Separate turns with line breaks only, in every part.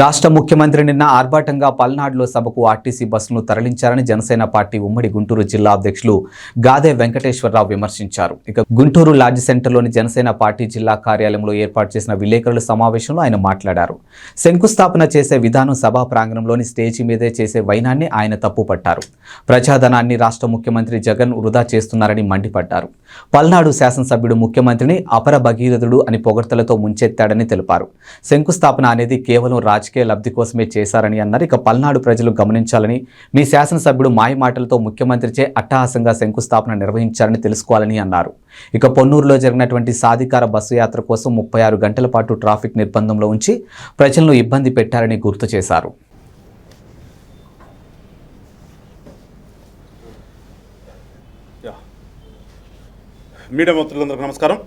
రాష్ట్ర ముఖ్యమంత్రి నిన్న ఆర్భాటంగా పల్నాడులో సభకు ఆర్టీసీ బస్సులను తరలించారని జనసేన పార్టీ ఉమ్మడి గుంటూరు జిల్లా అధ్యక్షులు గాదే వెంకటేశ్వరరావు విమర్శించారు. ఇక గుంటూరు లాడ్జ్ సెంటర్లోని జనసేన పార్టీ జిల్లా కార్యాలయంలో ఏర్పాటు చేసిన విలేకరుల సమావేశంలో ఆయన మాట్లాడారు. శంకుస్థాపన చేసే విధానం సభా ప్రాంగణంలోని స్టేజి మీదే చేసే వైనాన్ని ఆయన తప్పుపట్టారు. ప్రజాధనాన్ని రాష్ట్ర ముఖ్యమంత్రి జగన్ వృధా చేస్తున్నారని మండిపడ్డారు. పల్నాడు శాసనసభ్యుడు ముఖ్యమంత్రిని అపర భగీరథుడు అని పొగడ్తలతో ముంచెత్తాడని తెలిపారు. శంకుస్థాపన అనేది కేవలం రాజ రాజకీయ లబ్ధి కోసమే చేశారని అన్నారు. ఇక పల్నాడు ప్రజలు గమనించాలని మీ శాసనసభ్యుడు మాయ మాటలతో ముఖ్యమంత్రిచే అట్టహాసంగా శంకుస్థాపన నిర్వహించారని తెలుసుకోవాలని అన్నారు. ఇక పొన్నూరులో జరిగినటువంటి సాధికార బస్సు యాత్ర కోసం ముప్పై ఆరు గంటల పాటు ట్రాఫిక్ నిర్బంధంలో ఉంచి ప్రజలను ఇబ్బంది పెట్టారని గుర్తు చేశారు.
మీడియా మిత్రులందరికీ నమస్కారం.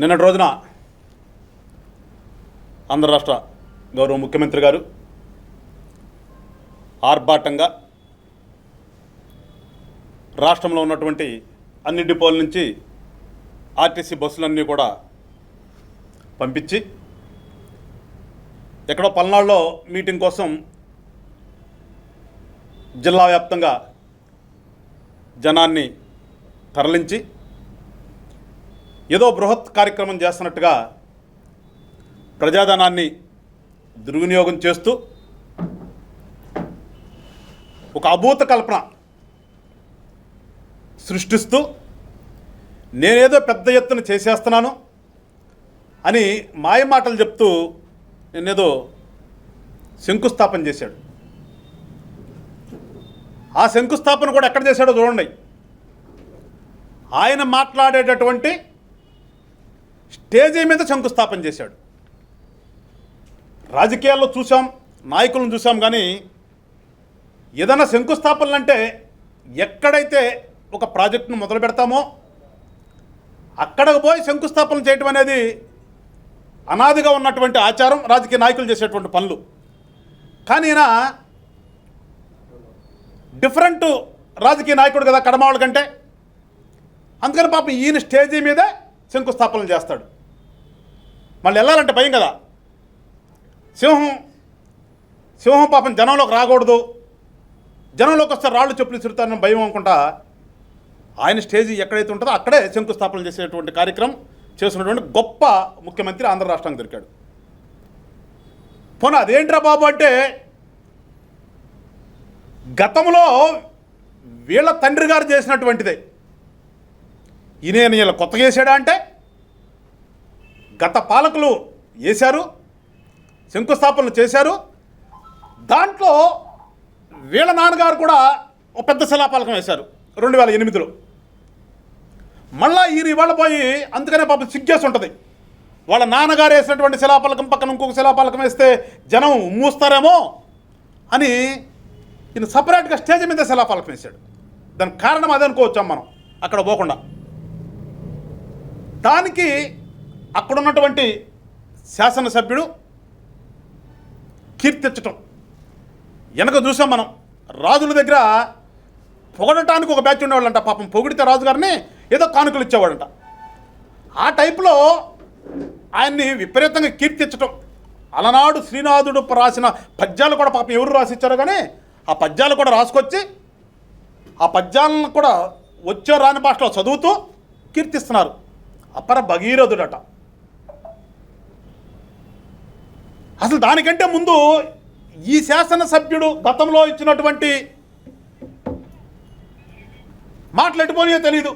నిన్నటి రోజున ఆంధ్ర రాష్ట్ర గౌరవ ముఖ్యమంత్రి గారు ఆర్భాటంగా రాష్ట్రంలో ఉన్నటువంటి అన్ని డిపోల నుంచి ఆర్టీసీ బస్సులన్నీ కూడా పంపించి ఎక్కడో పల్నాడులో మీటింగ్ కోసం జిల్లా వ్యాప్తంగా జనాన్ని తరలించి ఏదో బృహత్ కార్యక్రమం చేస్తున్నట్టుగా ప్రజాధనాన్ని దుర్వినియోగం చేస్తూ ఒక అభూత కల్పన సృష్టిస్తూ నేనేదో పెద్ద ఎత్తున చేసేస్తున్నాను అని మాయ మాటలు చెప్తూ నేనేదో శంకుస్థాపన చేశాడు. ఆ శంకుస్థాపన కూడా ఎక్కడ చేశాడో చూడండి. ఆయన మాట్లాడేటటువంటి స్టేజీ మీద శంకుస్థాపన చేశాడు. రాజకీయాల్లో చూసాం నాయకులను చూసాం కానీ ఏదైనా శంకుస్థాపనలు అంటే ఎక్కడైతే ఒక ప్రాజెక్టును మొదలు పెడతామో అక్కడికి పోయి శంకుస్థాపన చేయటం అనేది అనాదిగా ఉన్నటువంటి ఆచారం రాజకీయ నాయకులు చేసేటువంటి పనులు. కానీ ఈయన డిఫరెంట్ రాజకీయ నాయకుడు కదా కడమావుల కంటే. అందుకని పాపం ఈయన స్టేజీ మీదే శంకుస్థాపనలు చేస్తాడు. మళ్ళీ వెళ్ళాలంటే భయం కదా. సింహం సింహం పాపం జనంలోకి రాకూడదు. జనంలోకి వస్తే రాళ్ళు చెప్పులు చిరుతారని భయం అనుకుంటా ఆయన స్టేజ్ ఎక్కడైతే ఉంటుందో అక్కడే శంకుస్థాపన చేసేటువంటి కార్యక్రమం చేస్తున్నటువంటి గొప్ప ముఖ్యమంత్రి ఆంధ్ర రాష్ట్రానికి దొరికాడు. పోనీ అదేంట్రా బాబు అంటే గతంలో వీళ్ళ తండ్రి గారు చేసినటువంటిదే. ఈయన వీళ్ళ కొత్తగా చేశాడా అంటే గత పాలకులు వేశారు శంకుస్థాపనలు చేశారు. దాంట్లో వీళ్ళ నాన్నగారు కూడా ఒక పెద్ద శిలాపాలకం వేశారు రెండు వేల ఎనిమిదిలో. మళ్ళా ఈయన ఇవాళ పోయి అందుకనే పాపం సిగ్గేసి ఉంటుంది. వాళ్ళ నాన్నగారు వేసినటువంటి శిలాపలకం పక్కన ఇంకొక శిలాపలకం వేస్తే జనం మూస్తారేమో అని ఈయన సపరేట్గా స్టేజ్ మీద శిలాపలకం వేశాడు. దానికి కారణం అదే అనుకోవచ్చాం మనం? అక్కడ పోకుండా. దానికి అక్కడ ఉన్నటువంటి శాసనసభ్యుడు కీర్తించటం వెనక చూసాం మనం రాజుల దగ్గర పొగడటానికి ఒక బ్యాచ్ ఉండేవాళ్ళంట పాపం పొగిడితే రాజుగారిని ఏదో కానుకలు ఇచ్చేవాడంట. ఆ టైపులో ఆయన్ని విపరీతంగా కీర్తించటం అలనాడు శ్రీనాథుడు రాసిన పద్యాలు కూడా పాపం ఎవరు రాసిచ్చారో కానీ ఆ పద్యాలు కూడా రాసుకొచ్చి ఆ పద్యాలను కూడా వచ్చే రాని భాషలో చదువుతూ కీర్తిస్తున్నారు. అపర భగీరథుడట. అసలు దానికంటే ముందు ఈ శాసనసభ్యుడు గతంలో ఇచ్చినటువంటి మాట్లాడిపోయో తెలీదు.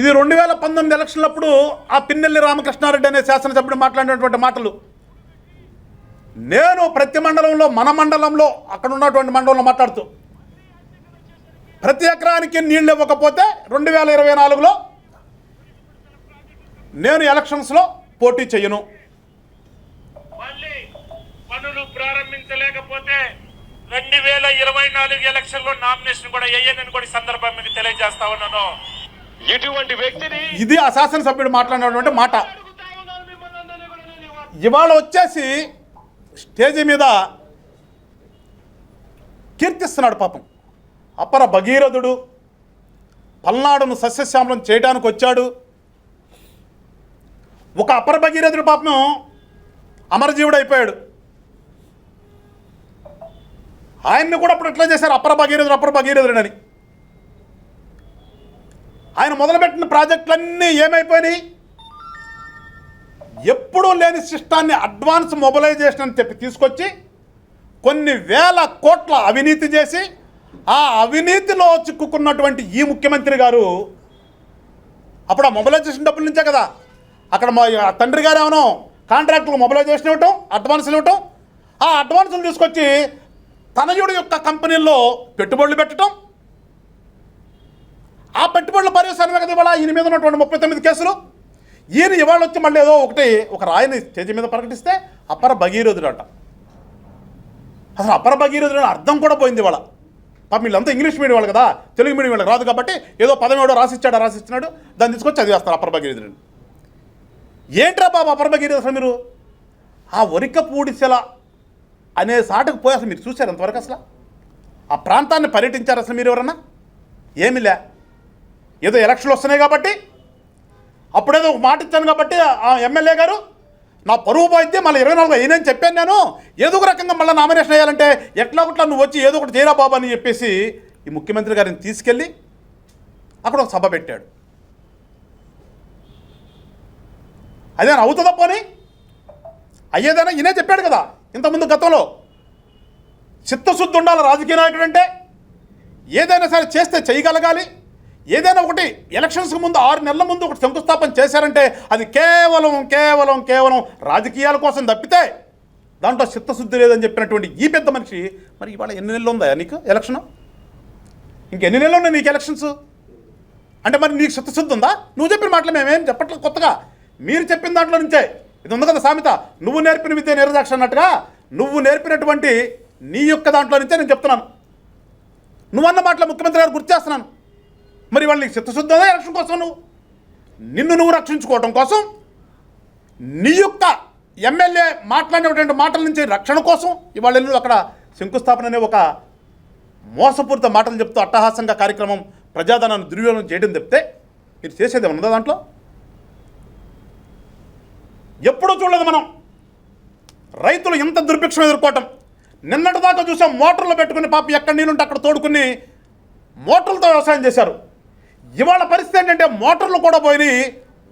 ఇది రెండు వేల పంతొమ్మిది ఎలక్షన్లప్పుడు ఆ పిన్నెల్లి రామకృష్ణారెడ్డి అనే శాసనసభ్యుడు మాట్లాడినటువంటి మాటలు. నేను ప్రతి మండలంలో మన మండలంలో అక్కడ ఉన్నటువంటి మండలంలో మాట్లాడుతూ ప్రతి ఎకరానికి నీళ్ళు ఇవ్వకపోతే రెండు వేల ఇరవై నాలుగులో నేను ఎలక్షన్స్లో పోటీ
మళ్ళీ పనులు ప్రారంభించలేకపోతే రెండు వేల ఇరవై నాలుగు ఎలక్షన్లో నామినేషన్ కూడా వేయనని కూడా ఈ సందర్భం మీకు తెలియజేస్తా ఉన్నాను. ఇటువంటి వ్యక్తిని
ఇది ఆ శాసనసభ్యుడు మాట్లాడినటువంటి మాట.
ఇవాళ
వచ్చేసి స్టేజీ మీద కీర్తిస్తున్నాడు పాపం. అపర భగీరథుడు పల్నాడును సస్యశ్యామలం చేయడానికి వచ్చాడు. ఒక అపర భగీరథుడు పాపం అమరజీవుడు అయిపోయాడు ఆయన్ని కూడా అప్పుడు ఎట్లా చేశారు? అపర భగీరథుడు అపర భగీరథుడు అని. ఆయన మొదలుపెట్టిన ప్రాజెక్టులన్నీ ఏమైపోయినాయి? ఎప్పుడూ లేని సిస్టాన్ని అడ్వాన్స్ మొబిలైజేషన్ అని చెప్పి తీసుకొచ్చి కొన్ని వేల కోట్ల అవినీతి చేసి ఆ అవినీతిలో చిక్కుకున్నటువంటి ఈ ముఖ్యమంత్రి గారు అప్పుడు ఆ మొబిలైజేషన్ డబ్బుల నుంచే కదా అక్కడ మా తండ్రి గారు ఏమనో కాంట్రాక్టులు మొబిలైజేషన్ ఇవ్వటం అడ్వాన్సులు ఇవ్వటం ఆ అడ్వాన్సులు తీసుకొచ్చి తనయుడు యొక్క కంపెనీల్లో పెట్టుబడులు పెట్టడం ఆ పెట్టుబడుల పర్యవసానమే కదా ఇవాళ ఈయన మీద ఉన్నటువంటి ముప్పై తొమ్మిది కేసులు. ఈయన ఇవాళ వచ్చి మళ్ళీ ఏదో ఒకటి ఒక రాయిని స్టేజ్ మీద ప్రకటిస్తే అపర భగీరథుడు అంట అసలు అపర భగీరథుడు అర్థం కూడా పోయింది ఇవాళ. పాపం వీళ్ళంతా ఇంగ్లీష్ మీడియం వాళ్ళు కదా తెలుగు మీడియం వాళ్ళకి రాదు కాబట్టి ఏదో పదం ఏడో రాసిచ్చాడు రాసిచ్చినాడు దాన్ని తీసుకొచ్చి చదివేస్తారు అపర భగీరథుడు ఏంట్రా బాబు అపర అసలు మీరు? ఆ వరిక పూడిసెల అనే సాటుకు పోయి అసలు మీరు చూశారు అంతవరకు అసలు? ఆ ప్రాంతాన్ని పర్యటించారు అసలు మీరు ఎవరన్నా? ఏమి లే ఏదో ఎలక్షన్లు వస్తున్నాయి కాబట్టి అప్పుడేదో ఒక మాట ఇచ్చాను కాబట్టి ఆ ఎమ్మెల్యే గారు నా పరువు పోయితే మళ్ళీ ఇరవై నాలుగు అయినని చెప్పాను నేను. ఏదో ఒక రకంగా మళ్ళీ నామినేషన్ వేయాలంటే ఎట్లా ఒకట్లా నువ్వు వచ్చి ఏదో ఒకటి చేయరా బాబు అని చెప్పేసి ఈ ముఖ్యమంత్రి గారిని తీసుకెళ్ళి అక్కడ ఒక సభ పెట్టాడు. అదే అవుతుందా పోనీ? అయ్యేదైనా ఈయనే చెప్పాడు కదా ఇంతకుముందు గతంలో. చిత్తశుద్ధి ఉండాలి రాజకీయ నాయకుడు అంటే ఏదైనా సరే చేస్తే చేయగలగాలి. ఏదైనా ఒకటి ఎలక్షన్స్కి ముందు ఆరు నెలల ముందు ఒకటి శంకుస్థాపన చేశారంటే అది కేవలం కేవలం కేవలం రాజకీయాల కోసం తప్పితే దాంట్లో చిత్తశుద్ధి లేదని చెప్పినటువంటి ఈ పెద్ద మనిషి మరి ఇవాళ ఎన్ని నెలలు ఉందా నీకు ఎలక్షన్? ఇంకెన్ని నెలలు ఉన్నాయి నీకు ఎలక్షన్స్? అంటే మరి నీకు చిత్తశుద్ధి ఉందా? నువ్వు చెప్పిన మాటలు మేమేం చెప్పట్లేదు కొత్తగా. మీరు చెప్పిన దాంట్లో నుంచే. ఇది ఉంది కదా సామెత. నువ్వు నేర్పిన విద్య నిరదాక్ష అన్నట్టుగా నువ్వు నేర్పినటువంటి నీ యొక్క దాంట్లో నుంచే నేను చెప్తున్నాను. నువ్వన్న మాటలు ముఖ్యమంత్రి గారు గుర్తు చేస్తున్నాను. మరి వాళ్ళకి నీకు చిత్తశుద్ధి ఎలక్షన్ కోసం నువ్వు? నిన్ను నువ్వు రక్షించుకోవడం కోసం నీ యొక్క ఎమ్మెల్యే మాట్లాడినటువంటి మాటల నుంచి రక్షణ కోసం ఇవాళ అక్కడ శంకుస్థాపన అనే ఒక మోసపూరిత మాటలు చెప్తూ అట్టహాసంగా కార్యక్రమం ప్రజాధనాన్ని దుర్వినియోగం చేయడం చెప్తే మీరు చేసేది ఉన్నదా దాంట్లో? ఎప్పుడూ చూడలేదు మనం. రైతులు ఎంత దుర్భిక్షం ఎదుర్కోవటం. నిన్నటి దాకా చూసాం మోటార్లు పెట్టుకుని పాప ఎక్కడ నీళ్ళుంటే అక్కడ తోడుకుని మోటార్లతో వ్యవసాయం చేశారు. ఇవాళ పరిస్థితి ఏంటంటే మోటార్లు కూడా పోయినాయి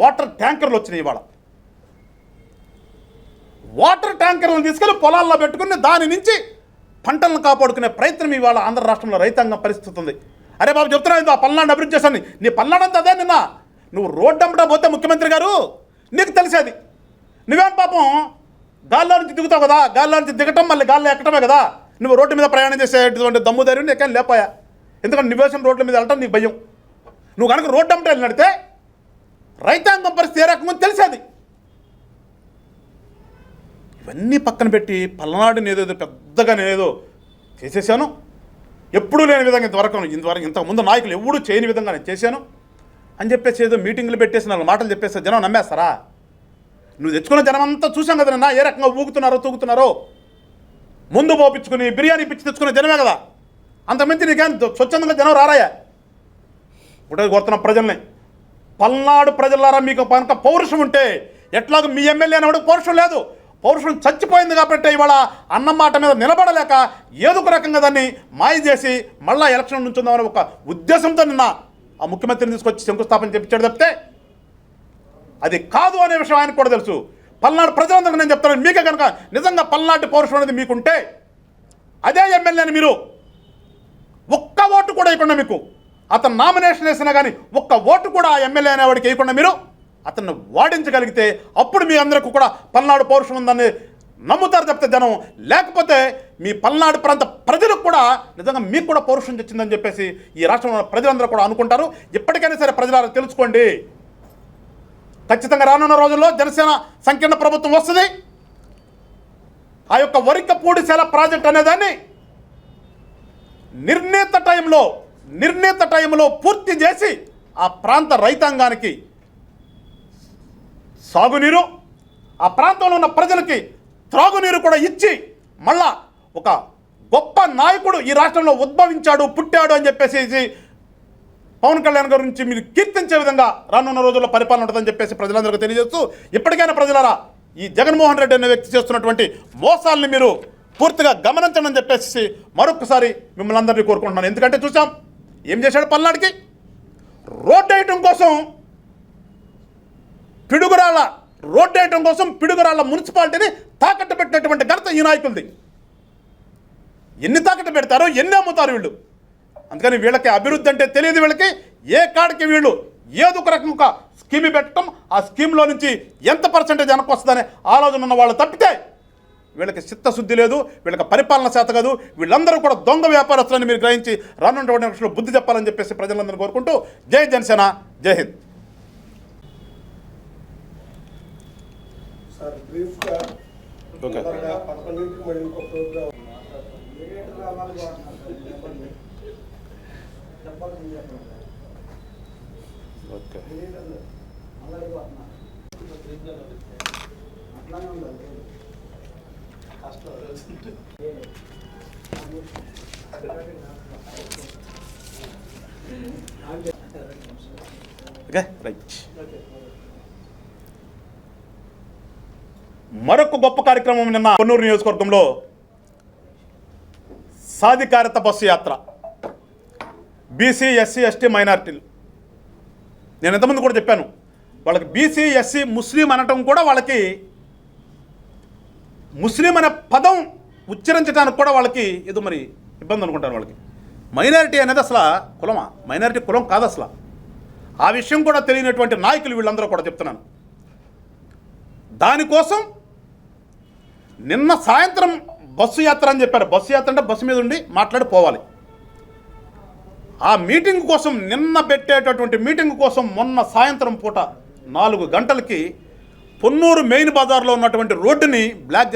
వాటర్ ట్యాంకర్లు వచ్చినాయి ఇవాళ. వాటర్ ట్యాంకర్లను తీసుకెళ్ళి పొలాల్లో పెట్టుకుని దాని నుంచి పంటలను కాపాడుకునే ప్రయత్నం ఇవాళ ఆంధ్ర రాష్ట్రంలో రైతాంగం పరిస్థితి ఉంది. అరే బాబు చెప్తున్నా ఆ పల్నాడు అభివృద్ధి చేశాను నీ పల్నాడు అంతా అదే నిన్న. నువ్వు రోడ్డు అమ్మడం పోతే ముఖ్యమంత్రి గారు నీకు తెలిసేది. నువ్వేం పాపం? గాల్లో నుంచి దిగుతావు కదా? గాల్లో నుంచి దిగటం మళ్ళీ గాల్లో ఎక్కటమే కదా? నువ్వు రోడ్డు మీద ప్రయాణం చేసేటువంటి దమ్ము ధైర్యం నీకేం లేపాయా ఎందుకంటే నివేశం రోడ్ల మీద వెళ్ళటం నీకు భయం. నువ్వు కనుక రోడ్డు అమ్మటం వెళ్ళినడితే రైతాంగం పరిస్థితి ఏ రకంగా తెలిసేది. ఇవన్నీ పక్కన పెట్టి పల్నాడుని ఏదో పెద్దగా నేనేదో చేసేసాను. ఎప్పుడూ లేని విధంగా ఇంతవరకు ఇంతవరకు ఇంతకుముందు నాయకులు ఎవడూ చేయని విధంగా నేను చేశాను. అని చెప్పేసి ఏదో మీటింగ్లు పెట్టేసి నాలుగు మాటలు చెప్పేస్తే జనం నమ్మేస్తారా? నువ్వు తెచ్చుకున్న జనమంతా చూసాం కదా నా ఏ రకంగా ఊగుతున్నారో తూగుతున్నారో? ముందు పోపించుకుని బిర్యానీ పిచ్చి తెచ్చుకునే జనమే కదా. అంతమంది నీకేం స్వచ్ఛందంగా జనం రారాయా? ఒకటే కోరుతున్న ప్రజల్ని. పల్నాడు ప్రజలారా మీకు కనుక పౌరుషం ఉంటే ఎట్లాగ మీ ఎమ్మెల్యే అనేవాడు పౌరుషం లేదు. పౌరుషం చచ్చిపోయింది కాబట్టి ఇవాళ అన్నం మాట మీద నిలబడలేక ఏదో ఒక రకంగా దాన్ని మాయ చేసి మళ్ళా ఎలక్షన్ నుంచుందామని ఒక ఉద్దేశంతో నిన్న ఆ ముఖ్యమంత్రిని తీసుకొచ్చి శంకుస్థాపన చెప్పించాడు తప్పితే అది కాదు అనే విషయం ఆయనకు కూడా తెలుసు. పల్నాడు ప్రజలందరికీ నేను చెప్తాను మీకే కనుక నిజంగా పల్నాటి పౌరుషం అనేది మీకుంటే అదే ఎమ్మెల్యేని మీరు ఒక్క ఓటు కూడా ఇవ్వకుండా మీకు అతను నామినేషన్ వేసినా కానీ ఒక్క ఓటు కూడా ఆ ఎమ్మెల్యే అనేవాడికి వేయకుండా మీరు అతన్ని వాడించగలిగితే అప్పుడు మీ అందరికీ కూడా పల్నాడు పౌరుషం ఉందని నమ్ముతారు చెప్తే జనం. లేకపోతే మీ పల్నాడు ప్రాంత ప్రజలకు కూడా నిజంగా మీకు కూడా పౌరుషం తెచ్చిందని చెప్పేసి ఈ రాష్ట్రంలో ప్రజలందరూ కూడా అనుకుంటారు. ఎప్పటికైనా సరే ప్రజలారా తెలుసుకోండి. ఖచ్చితంగా రానున్న రోజుల్లో జనసేన సంకీర్ణ ప్రభుత్వం వస్తుంది. ఆ యొక్క వరిక పూడిశాల ప్రాజెక్ట్ అనేదాన్ని నిర్ణీత టైంలో నిర్ణీత టైంలో పూర్తి చేసి ఆ ప్రాంత రైతాంగానికి సాగునీరు ఆ ప్రాంతంలో ఉన్న ప్రజలకి త్రాగునీరు కూడా ఇచ్చి మళ్ళా ఒక గొప్ప నాయకుడు ఈ రాష్ట్రంలో ఉద్భవించాడు పుట్టాడు అని చెప్పేసి పవన్ కళ్యాణ్ గారి గురించి మీరు కీర్తించే విధంగా రానున్న రోజుల్లో పరిపాలన ఉంటుందని చెప్పేసి ప్రజలందరికీ తెలియజేస్తూ ఇప్పటికైనా ప్రజలారా ఈ జగన్మోహన్ రెడ్డి అనే వ్యక్తి చేస్తున్నటువంటి మోసాలని మీరు పూర్తిగా గమనించండి అని చెప్పేసి మరొకసారి మిమ్మల్ని అందరినీ కోరుకుంటున్నాను. ఎందుకంటే చూసాం ఏం చేశాడు పల్నాడికి? రోడ్ వేయటం కోసం పిడుగురాళ్ళ రోడ్ వేయటం కోసం పిడుగురాళ్ళ మున్సిపాలిటీని తాకట్టు పెట్టినటువంటి ఘనత ఈ నాయకులది. ఎన్ని తాకట్టు పెడతారో ఎన్ని అమ్ముతారు వీళ్ళు? అందుకని వీళ్ళకి అభివృద్ధి అంటే తెలియదు వీళ్ళకి. ఏ కాడికి వీళ్ళు ఏదో ఒక రకం ఒక స్కీమ్ పెట్టడం ఆ స్కీమ్లో నుంచి ఎంత పర్సెంటేజ్ వెనక్కి వస్తుందనే ఆలోచన ఉన్న వాళ్ళు తప్పితే వీళ్ళకి చిత్తశుద్ధి లేదు వీళ్ళకి పరిపాలన శాత కాదు. వీళ్ళందరూ కూడా దొంగ వ్యాపారస్తులని మీరు గ్రహించి రానున్నటువంటి విషయంలో బుద్ధి చెప్పాలని చెప్పేసి ప్రజలందరినీ కోరుకుంటూ జై జనసేన జై హింద్. ఓకే
తొందరగా పదకొండింటికి మరి ఇంకో ప్రోగ్రామ్
ఓకే. రైట్. మరొక గొప్ప కార్యక్రమం నిన్న కొన్నూరు నియోజకవర్గంలో సాధికారత బస్సు యాత్ర. బీసీ ఎస్సీ ఎస్టీ మైనార్టీలు. నేను ఎంతమంది కూడా చెప్పాను వాళ్ళకి బీసీ ఎస్సీ ముస్లిం అనటం కూడా వాళ్ళకి ముస్లిం అనే పదం ఉచ్చరించడానికి కూడా వాళ్ళకి ఏదో మరి ఇబ్బంది అనుకుంటాను వాళ్ళకి. మైనారిటీ అనేది అసలు కులమా? మైనారిటీ కులం కాదు అసలు. ఆ విషయం కూడా తెలియనటువంటి నాయకులు వీళ్ళందరూ కూడా చెప్తున్నాను. దానికోసం నిన్న సాయంత్రం బస్సు యాత్ర అని చెప్పారు. బస్సు యాత్ర అంటే బస్సు మీద ఉండి మాట్లాడి పోవాలి. ఆ మీటింగ్ కోసం నిన్న పెట్టేటటువంటి మీటింగ్ కోసం మొన్న సాయంత్రం పూట నాలుగు గంటలకి పొన్నూరు మెయిన్ బజార్లో ఉన్నటువంటి రోడ్డుని బ్లాక్